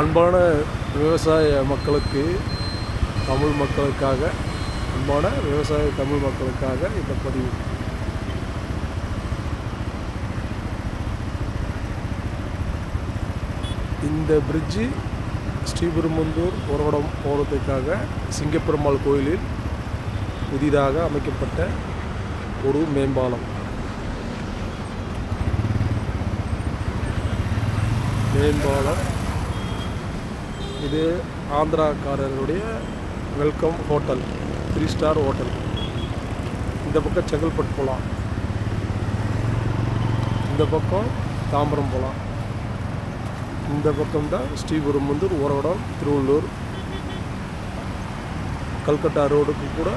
அன்பான விவசாய மக்களுக்கு தமிழ் மக்களுக்காக அன்பான விவசாய தமிழ் மக்களுக்காக இந்த பதிவு. இந்த பிரிட்ஜு ஸ்ரீபெரும்புந்தூர் உறவடம் போகிறதுக்காக சிங்கப்பெருமாள் கோயிலில் புதிதாக அமைக்கப்பட்ட ஒரு மேம்பாலம். மேம்பாலம் இது ஆந்திராக்காரருடைய welcome hotel three star hotel. இந்த பக்கம் செங்கல்பட்டு போகலாம். இந்த பக்கம் தாம்பரம் போகலாம். இந்த பக்கம் தான் ஸ்ரீபெரும்புதூர் உறவடம் திருவள்ளூர். கல்கட்டா ரோடுக்கு கூட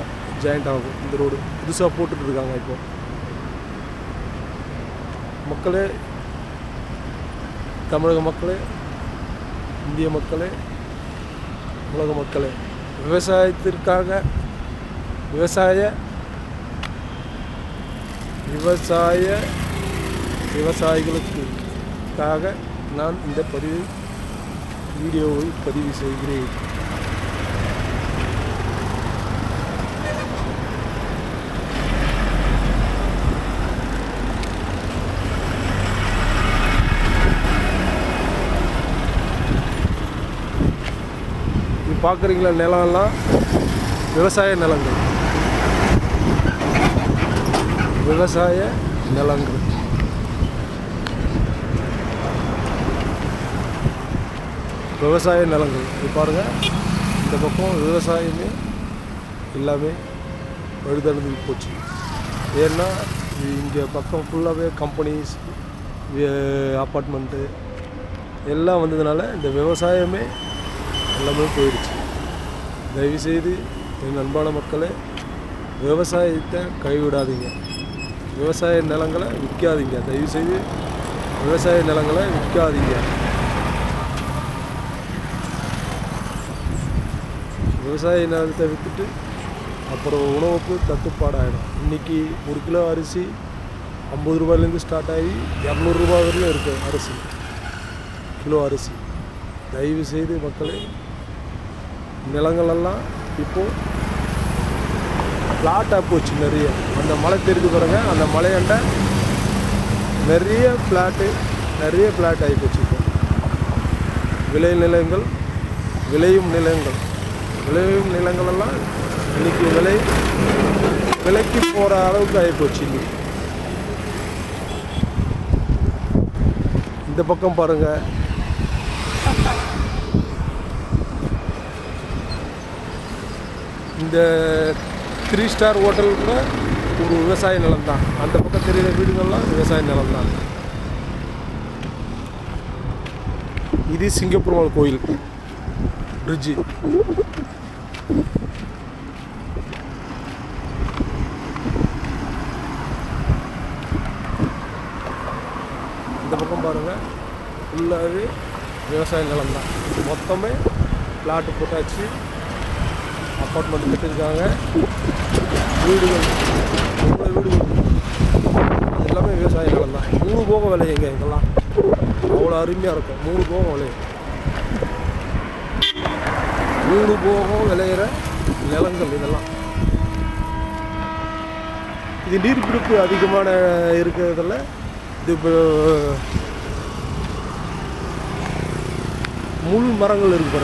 ஜாயிண்ட் ஆகும் இந்த ரோடு. புதுசாக போட்டுட்டு இருக்காங்க இப்போ. மக்களே தமிழக மக்களே இந்திய மக்களே உலக மக்களே விவசாயத்திற்காக விவசாய விவசாய விவசாயிகளுக்காக நான் இந்த பதிவு வீடியோவை பதிவு செய்கிறேன். பார்க்குறீங்களா நிலம்லாம்? விவசாய நிலங்கள். விவசாய நிலங்கள். விவசாய நிலங்கள். இது பாருங்கள் இந்த பக்கம் விவசாயமே எல்லாமே எழுதழுது போச்சு. ஏன்னா இங்கே பக்கம் ஃபுல்லாகவே கம்பெனிஸ் அப்பார்ட்மெண்ட்டு எல்லாம் வந்ததுனால இந்த விவசாயமே எல்லாமே போயிடுச்சு. தயவுசெய்து என் அன்பான மக்களே விவசாயத்தை கைவிடாதீங்க. விவசாய நிலங்களை விற்காதீங்க. தயவுசெய்து விவசாய நிலங்களை விற்காதீங்க. விவசாய நிலத்தை விற்றுட்டு அப்புறம் உணவுக்கு தட்டுப்பாடாகிடும் இன்றைக்கி ஒரு கிலோ அரிசி ஐம்பது ரூபாயிலேருந்து ஸ்டார்ட் ஆகி இரநூறுபா வரையும் இருக்குது அரிசி. கிலோ அரிசி. தயவு செய்து மக்களை நிலங்களெல்லாம் இப்போது ஃப்ளாட்டாக போச்சு நிறைய. அந்த மலை தெரிஞ்சு பாருங்க அந்த மலையாண்ட நிறைய ஃப்ளாட்டு நிறைய ஃப்ளாட் ஆகி போச்சு இப்போ. விளை நிலங்கள் விளையும் நிலங்கள். விளையும் நிலங்களெல்லாம் இன்னைக்கு விலை விலைக்கு போகிற அளவுக்கு ஆகிப்போச்சு இன்னைக்கு. இந்த பக்கம் பாருங்கள் இந்த த்ரீ ஸ்டார் ஹோட்டல் கூட ஒரு விவசாய நிலம் தான் அந்த பக்கம் தெரிகிற வீடுகள்லாம் விவசாய நிலம் தான் இது சிங்கப்பெருமாள் கோயில். பிரிட்ஜு இந்த பக்கம் பாருங்கள் ஃபுல்லாகவே விவசாய நிலம் தான் மொத்தமே பிளாட்டு போட்டாச்சு. அப்பார்ட்மெண்ட் கட்டியிருக்காங்க. வீடுகள் எவ்வளோ வீடுகள். எல்லாமே விவசாய நிலம் தான். மூணு போகம் விளையுங்க இதெல்லாம்? அவ்வளோ அருமையாக இருக்கும். மூணு போகம் விளையும் மூணு போகம் விளையிற நிலங்கள் இதெல்லாம். இது நீர்பிடிப்பு அதிகமான இருக்கிறதுல இது இப்போ முள் மரங்கள் இருக்கு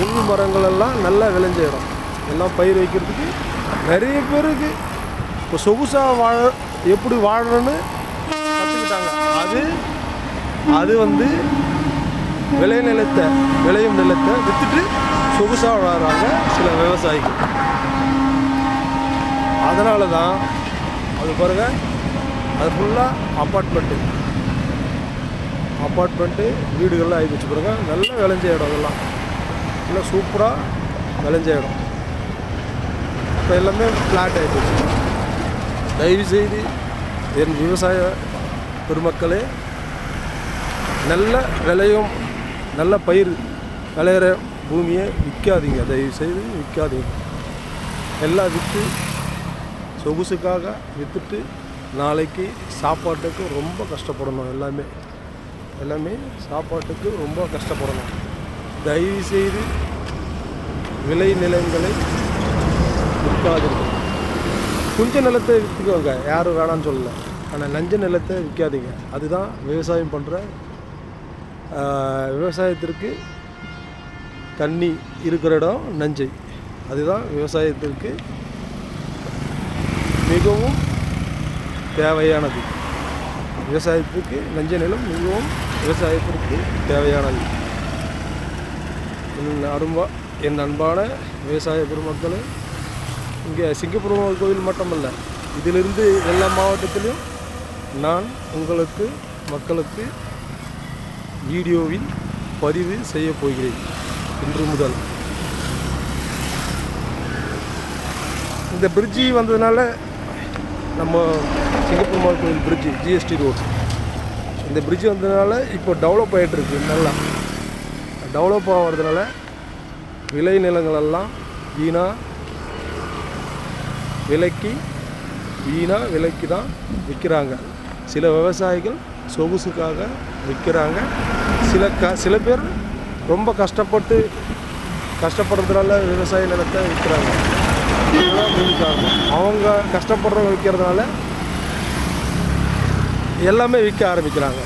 முள் மரங்கள் எல்லாம் நல்லா விளைஞ்ச இடம் எல்லாம் பயிர் வைக்கிறதுக்கு நிறைய பேருக்கு இப்போ சொகுசாக வாழ எப்படி வாழணும்னு கற்றுக்கிட்டாங்க அது அது வந்து விளை நிலத்தை விளையும் நிலத்தை விற்றுட்டு சொகுசாக வாழறாங்க சில விவசாயிகள். அதனால தான் அது பிறகு அது ஃபுல்லாக அப்பார்ட்மெண்ட்டு அப்பார்ட்மெண்ட்டு வீடுகள்லாம் ஆகி வச்சு பாருங்க. நல்லா விளைஞ்ச இடம் அதெல்லாம். நல்லா சூப்பராக விளைஞ்ச இடம் இப்போ எல்லாமே ஃப்ளாட் ஆகிடுச்சு தயவுசெய்து என் விவசாய பெருமக்களே நல்ல விளையும் நல்ல பயிர் விளையிற பூமியை விற்காதீங்க. தயவுசெய்து விற்காதீங்க. எல்லாம் விற்று சொகுசுக்காக விற்றுட்டு நாளைக்கு சாப்பாட்டுக்கு ரொம்ப கஷ்டப்படணும். எல்லாமே எல்லாமே சாப்பாட்டுக்கு ரொம்ப கஷ்டப்படணும். தயவுசெய்து விளை நிலங்களை விற்காதீர்கள். குஞ்ச நிலத்தை விற்றுக்கோங்க யாரும் வேணான்னு சொல்லலை. ஆனால் நஞ்ச நிலத்தை விற்காதீங்க. அதுதான் விவசாயம் பண்ணுற விவசாயத்திற்கு தண்ணி இருக்கிற இடம் நஞ்சை. அதுதான் விவசாயத்திற்கு மிகவும் தேவையானது. விவசாயத்துக்கு நஞ்ச நிலம் மிகவும் விவசாயத்திற்கு தேவையானது. என் அரும்பா என் அன்பான விவசாய பெருமக்களே இங்கே சிங்கப்பூர் கோவில் மட்டுமல்ல இதிலிருந்து எல்லா மாவட்டத்திலும் நான் உங்களுக்கு மக்களுக்கு வீடியோவில் பதிவு செய்ய போகிறேன் இன்று முதல். இந்த பிரிட்ஜி வந்ததுனால நம்ம சிங்கப்பூர் கோவில் கோயில் பிரிட்ஜி ஜிஎஸ்டி ரோடு இந்த பிரிட்ஜ் வந்ததுனால இப்போ டெவலப் ஆகிட்டு இருக்கு நல்லா. டெவலப் ஆகிறதுனால விளை நிலங்களெல்லாம் வீணாக விலைக்கு வீணாக விலைக்கு தான் விற்கிறாங்க. சில விவசாயிகள் சொகுசுக்காக விற்கிறாங்க. சில க சில பேர் ரொம்ப கஷ்டப்பட்டு கஷ்டப்படுறதுனால விவசாய நிலத்தை விற்கிறாங்க. அவங்க கஷ்டப்படுறவங்க விற்கிறதுனால எல்லாமே விற்க ஆரம்பிக்கிறாங்க.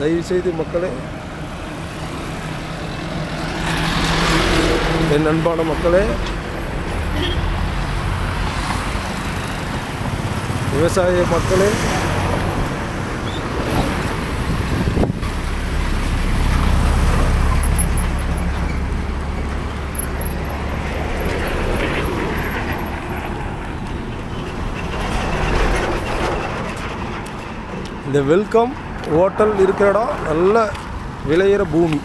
தயவுசெய்து மக்களே என் அன்பான மக்களே விவசாய மக்களே இந்த வெல்கம் ஹோட்டல் இருக்கிற இடம் நல்ல விளையிற பூமி.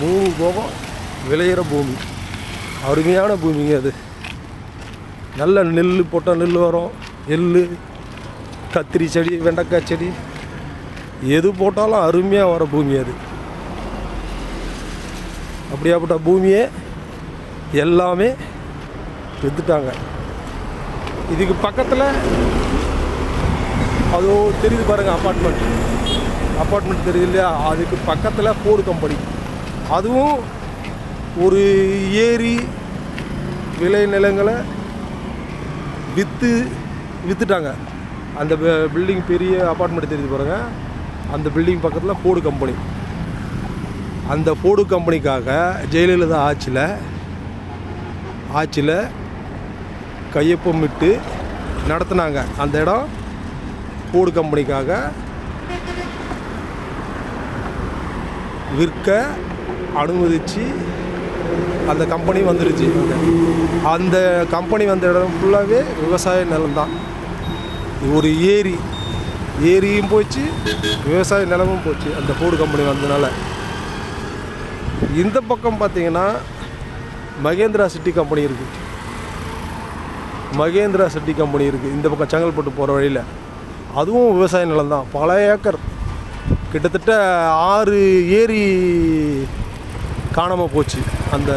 மூணு போகம் விளையிற பூமி. அருமையான பூமிங்க அது. நல்ல நெல் போட்டால் நெல் வரும். எள் கத்திரி செடி வெண்டைக்காய் செடி. எது போட்டாலும் அருமையாக வர பூமி அது. அப்படியாப்பட்ட பூமியே எல்லாமே வித்துட்டாங்க. இதுக்கு பக்கத்தில் அதோ தெரியுது பாருங்க அப்பார்ட்மெண்ட் அப்பார்ட்மெண்ட் தெரியுது இல்லையா? அதுக்கு பக்கத்தில் ஃபோர்டு கம்பெனி அதுவும் ஒரு ஏரி விளை நிலங்களை விற்று விற்றுட்டாங்க அந்த பில்டிங் பெரிய அப்பார்ட்மெண்ட் தெரிஞ்சு பாருங்க. அந்த பில்டிங் பக்கத்தில் ஃபோர்டு கம்பெனி அந்த ஃபோர்டு கம்பெனிக்காக ஜெயலலிதா ஆட்சியில் ஆட்சியில் கையொப்பமிட்டு நடத்துனாங்க. அந்த இடம் ஃபோர்டு கம்பெனிக்காக விற்க அனுமதித்து அந்த கம்பெனி வந்துருச்சு. அந்த கம்பெனி வந்த இடம் ஃபுல்லாகவே விவசாய நிலம்தான் ஒரு ஏரி. ஏரியும் போச்சு விவசாய நிலமும் போச்சு அந்த ஃபோர்டு கம்பெனி வந்ததுனால இந்த பக்கம் பார்த்தீங்கன்னா மகேந்திரா சிட்டி கம்பெனி இருக்குது மகேந்திரா சிட்டி கம்பெனி இருக்குது இந்த பக்கம் செங்கல்பட்டு போகிற வழியில். அதுவும் விவசாய நிலம் தான். பல ஏக்கர். கிட்டத்தட்ட ஆறு ஏரி காணாமல் போச்சு. அந்த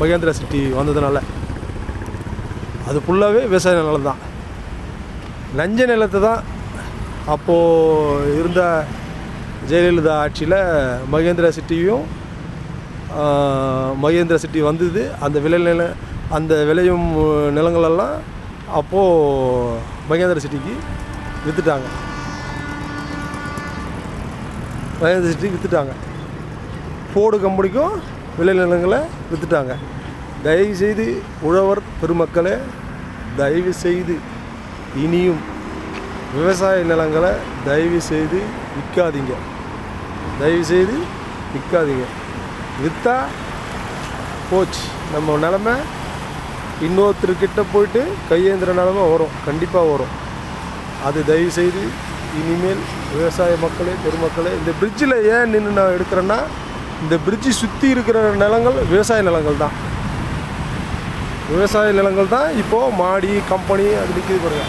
மகேந்திரா சிட்டி வந்ததுனால அது ஃபுல்லாகவே விவசாய நிலம் தான் நஞ்ச நிலத்தை தான் அப்போது இருந்த ஜெயலலிதா ஆட்சியில் மகேந்திரா சிட்டியும் மகேந்திரா சிட்டி வந்தது. அந்த விளை நில அந்த விளையும் நிலங்களெல்லாம் அப்போது மகேந்திரா சிட்டிக்கு விற்றுட்டாங்க மகேந்திரா சிட்டி விற்றுட்டாங்க ஃபோர்டு கம்பெனிக்கும் விளைநிலங்களை விற்றுட்டாங்க தயவு செய்து உழவர் பெருமக்களே தயவு செய்து இனியும் விவசாய நிலங்களை தயவு செய்து விற்காதீங்க. தயவு செய்து விற்காதீங்க. விற்றா போச்சு. நம்ம நிலமை இன்னொருத்தர்கிட்ட போயிட்டு கையேந்திர நிலமை வரும். கண்டிப்பாக வரும். அது தயவு செய்து இனிமேல் விவசாய மக்களே பெருமக்களே இந்த பிரிட்ஜில் ஏன் நின்று நான் எடுக்கிறேன்னா இந்த பிரிட்ஜி சுற்றி இருக்கிற நிலங்கள் விவசாய நிலங்கள் தான். விவசாய நிலங்கள் தான் இப்போது மாடி கம்பெனி அது நிற்கிது பாருங்க.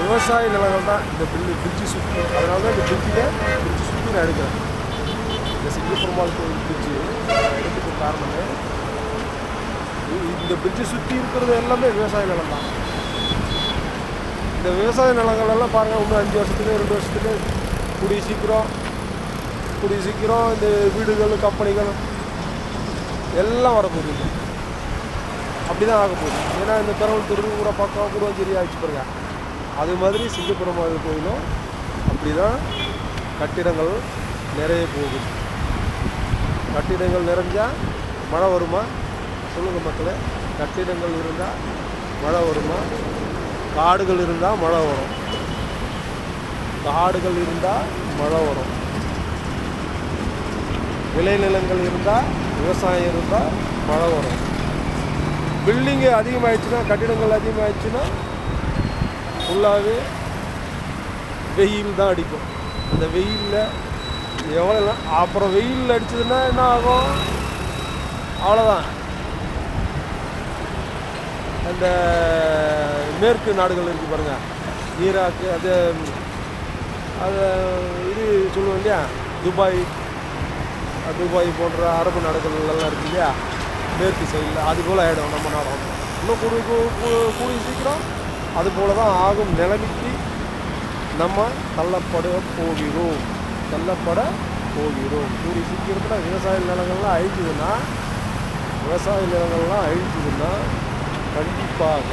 விவசாய நிலங்கள் தான் இந்த பில்லு பிரிட்ஜி சுற்றி அதனால தான் இந்த பிரிட்ஜில் பிரிட்ஜி சுற்றி நான் எடுக்கிறேன். இந்த சிங்கப்பெருமாள் கோவில் பிரிட்ஜி எடுத்துக்கு காரணமே இந்த பிரிட்ஜை சுற்றி இருக்கிறது எல்லாமே விவசாய நிலம் தான். இந்த விவசாய நிலங்கள் எல்லாம் பாருங்கள் இன்னும் அஞ்சு வருஷத்துக்கு ரெண்டு வருஷத்துக்கு. கூடிய சீக்கிரம் கூடிய சீக்கிரம் இந்த வீடுகள் கம்பெனிகள் எல்லாம் வரப்போகுது அப்படி தான் ஆக போகுது. ஏன்னா இந்த பெரம்பலூர் கூட பக்கம் கூடச்சேரி ஆச்சு பாருங்க. அது மாதிரி சிங்கப்பெருமாள் கோயிலும் அப்படி தான் கட்டிடங்கள் நிறைய போகுது. கட்டிடங்கள் நிறைஞ்சால் மழை வருமா? சொல்லுங்கள் மக்களே. கட்டிடங்கள் இருந்தால் மழை வருமா? காடுகள் இருந்தால் மழை வரும். காடுகள் இருந்தால் மழை வரும். விளைநிலங்கள் இருந்தால் விவசாயம் இருந்தால் மழை வரும். பில்டிங்கு அதிகமாகிடுச்சுன்னா கட்டிடங்கள் அதிகமாகிடுச்சுன்னா ஃபுல்லாகவே வெயில் தான் அடிக்கும். அந்த வெயிலில் எவ்வளோ அப்புறம் வெயில் அடிச்சதுன்னா என்ன ஆகும்? அவ்வளோதான் அந்த மேற்கு நாடுகள் இருக்குது பாருங்கள் ஈராக்கு அது அது இது சொல்லுவோம் இல்லையா? துபாய் துபாய் போன்ற அரபு நாடுகள் எல்லாம் இல்லையா? மேற்கு சைடில் அது போல் ஆகிடும் நம்ம நாடும் இன்னும் கூடி கூடி சீக்கிரம் அது போல தான் ஆகும் நிலைமைக்கு நம்ம தள்ளப்பட போகிறோம். தள்ளப்பட போகிறோம். கூடி சீக்கிரத்தில் விவசாய நிலங்கள்லாம் அழிஞ்சுதுன்னா விவசாய நிலங்கள்லாம் அழிஞ்சுதுன்னா கண்டிப்பாக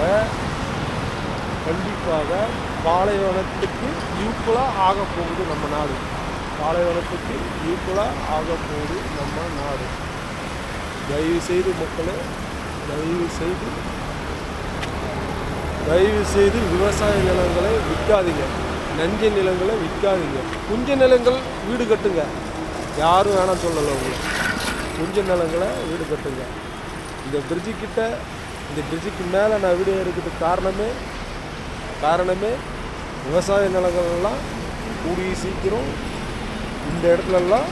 கண்டிப்பாக பாலைவனத்துக்கு ஈக்குவலாக ஆக போகுது நம்ம நாடு. பாலைவனத்துக்கு ஈக்குவலாக ஆக போகுது நம்ம நாடு. தயவு செய்து மக்களே தயவு செய்து தயவு செய்து விவசாய நிலங்களை விற்காதீங்க. நஞ்ச நிலங்களை விற்காதீங்க. குஞ்ச நிலங்கள் வீடு கட்டுங்க. யாரும் வேணாம் சொல்லலை உங்களுக்கு குஞ்ச நிலங்களை வீடு கட்டுங்க. இந்த பிரிட்ஜு கிட்ட இந்த பிரிட்ஜுக்கு மேலே நான் வீடியோ இருக்கிறதுக்கு காரணமே காரணமே விவசாய நிலங்கள்லாம் கூடிய சீக்கிரம் இந்த இடத்துலலாம்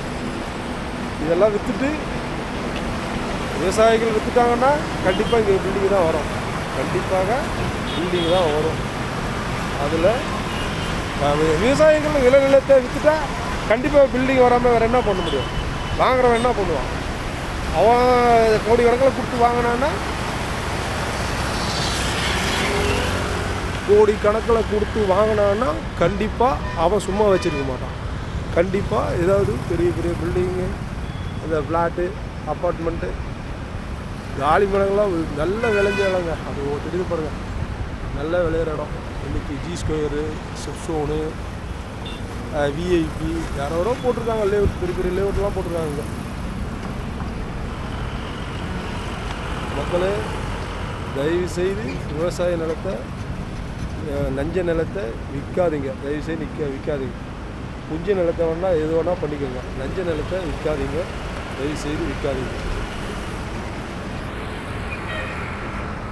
இதெல்லாம் விற்றுட்டு விவசாயிகள் விற்றுட்டாங்கன்னா கண்டிப்பாக இங்கே பில்டிங் தான் வரும். கண்டிப்பாக பில்டிங் தான் வரும். அதில் விவசாயிகள் விளைநிலத்தை விற்றுட்டா கண்டிப்பாக பில்டிங் வராமல் வேறு என்ன பண்ண முடியும்? வாங்குறவன் என்ன பண்ணுவான்? அவன் கோடி கணக்கில் கொடுத்து வாங்கினான்னா கோடி கணக்கில் கொடுத்து வாங்கினான்னா கண்டிப்பாக அவன் சும்மா வச்சுருக்க மாட்டான். கண்டிப்பாக ஏதாவது பெரிய பெரிய பில்டிங்கு இந்த ஃப்ளாட்டு அப்பார்ட்மெண்ட்டு காலி மரங்கள்லாம் நல்ல விளைஞ்ச இடங்க. அது ஒரு தெரியுது பாருங்க. நல்ல விளையிற இடம். இன்றைக்கி ஜி ஸ்கொயரு சிப்ஸோனு விஐபி யாரோ போட்டிருக்காங்க. லேவுட் பெரிய பெரிய லேவுட்லாம் போட்டிருக்காங்க மக்களே தயவு செய்து விவசாய நிலத்தை நஞ்ச நிலத்தை விற்காதீங்க. தயவு செய்து நிற்க விற்காதீங்க. குஞ்ச நிலத்தை வேணால் எது வேணால் பண்ணிக்கோங்க. நஞ்ச நிலத்தை விற்காதீங்க. தயவு செய்து விற்காதீங்க.